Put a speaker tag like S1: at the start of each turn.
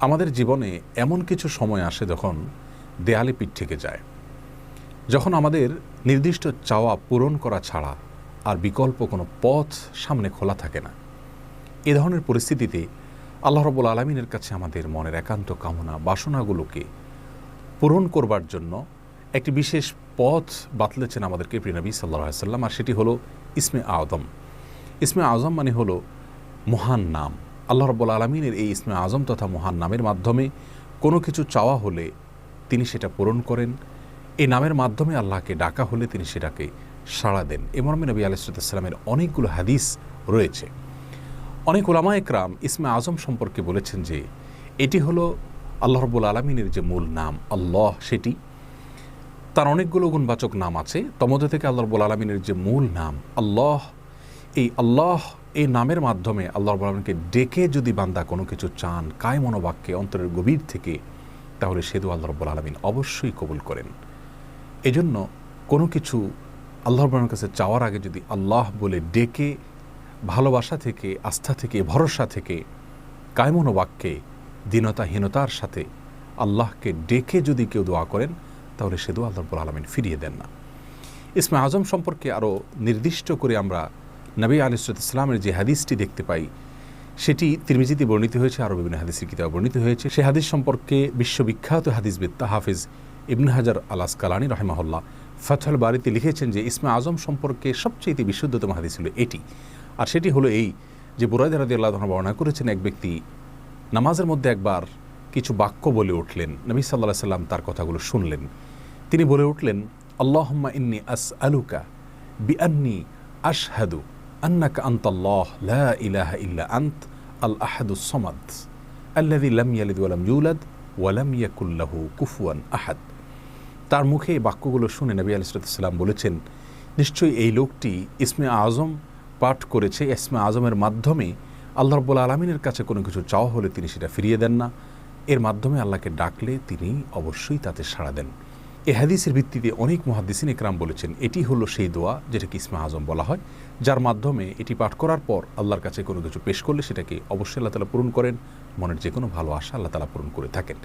S1: আমাদের জীবনে এমন কিছু সময় আসে যখন দেয়ালে পিঠ থেকে যায়। যখন আমাদের নির্দিষ্ট চাওয়া পূরণ করা ছাড়া আর বিকল্প কোনো পথ সামনে খোলা থাকে না। এ ধরনের পরিস্থিতিতে আল্লাহ রবুল আলমিনের কাছে আমাদের মনের একান্ত কামনা, বাসনাগুলোকে পূরণ করবার জন্য একটি বিশেষ পথ বাতলেছেন আমাদেরকে প্রিনবী সাল্লাহ সাল্লাম আর সেটি হলো ইসমে আজম ইসমে আজম মানে হলো মহান নাম। আল্লাহ রব্বুল আলমিনের এই ইসমে আজম তথা মহান নামের মাধ্যমে কোনো কিছু চাওয়া হলে তিনি সেটা পূরণ করেন। এই নামের মাধ্যমে আল্লাহকে ডাকা হলে তিনি সেটাকে সাড়া দেন। এ মর্মে নবী আলাইসালামের অনেকগুলো হাদিস রয়েছে। অনেক ওলামা একরাম ইসমে আজম সম্পর্কে বলেছেন যে, এটি হলো আল্লাহ রব্বুল আলমিনের যে মূল নাম, আল্লাহ সেটি। তার অনেকগুলো গুণবাচক নাম আছে। তমধ্যে থেকে আল্লাহ রব্বুল আলমিনের যে মূল নাম, আল্লাহ, এই আল্লাহ এই নামের মাধ্যমে আল্লাহ আলমীকে ডেকে যদি বান্দা কোনো কিছু চান কায় মনোবাক্যে অন্তরের গভীর থেকে, তাহলে সেদু আল্লাহ রব্বুল আলমিন অবশ্যই কবুল করেন। এজন্য কোনো কিছু আল্লাহ রব্বুল কাছে চাওয়ার আগে যদি আল্লাহ বলে ডেকে, ভালোবাসা থেকে, আস্থা থেকে, ভরসা থেকে কায়মনোবাক্যে দীনতাহীনতার সাথে আল্লাহকে ডেকে যদি কেউ দোয়া করেন, তাহলে সে দোয়া আল্লাহ রব্বুল আলমিন ফিরিয়ে দেন না। ইসমে আজম সম্পর্কে আরও নির্দিষ্ট করে আমরা নবী আলিসুত ইসলামের যে হাদিসটি দেখতে পাই, সেটি তিরমিজিতে বর্ণিত হয়েছে আরও বিভিন্ন হাদিসের কিতাবে বর্ণিত হয়েছে। সে হাদিস সম্পর্কে বিশ্ববিখ্যাত হাদিসবিদ্তা হাফিজ ইবন হাজার আলাস কালানি রহমাহুল্লাহ ফথল বাড়িতে লিখেছেন যে, ইসমে আজম সম্পর্কে সবচেয়ে বিশুদ্ধতম হাদিস ছিল এটি। আর সেটি হলো এই যে বুরাইদ রাদি আল্লাহ বর্ণনা করেছেন, এক ব্যক্তি নামাজের মধ্যে একবার কিছু বাক্য বলে উঠলেন, নবী সাল্লাহ সাল্লাম তার কথাগুলো শুনলেন। তিনি বলে উঠলেন, আল্লাহম্মা ইন্নি আস আলুকা বি আন্নি আশহাদু। আন্নাকা আন্তাল্লাহ লা ইলাহা ইল্লা আন্ত আল আহাদু সমাদ আল্লাদি লাম ইয়ালিদ ওয়ালাম ইউলাদ ওয়ালাম ইয়াকুল্লাহু কুফুয়ান আহাদ তার মুখে এই বাক্যগুলো শুনে নবী আলিসাল্লাম বলেছেন, নিশ্চয়ই এই লোকটি ইসমে আজম পাঠ করেছে। ইসমে আজমের মাধ্যমে আল্লাহ রব্বুল আলমিনের কাছে কোনো কিছু চাওয়া হলে তিনি সেটা ফিরিয়ে দেন না। এর মাধ্যমে আল্লাহকে ডাকলে তিনি অবশ্যই তাতে সাড়া দেন। এ হাদিসের ভিত্তিতে অনেক মহাদিসিন একরাম বলেছেন, এটি হলো সেই দোয়া যেটাকে ইসমা আজম বলা হয়, যার মাধ্যমে এটি পাঠ করার পর আল্লাহর কাছে কোনো কিছু পেশ করলে সেটাকে অবশ্যই আল্লাহ তালা পূরণ করেন, মনের যে কোনো ভালো আশা আল্লাহ তালা পূরণ করে থাকেন।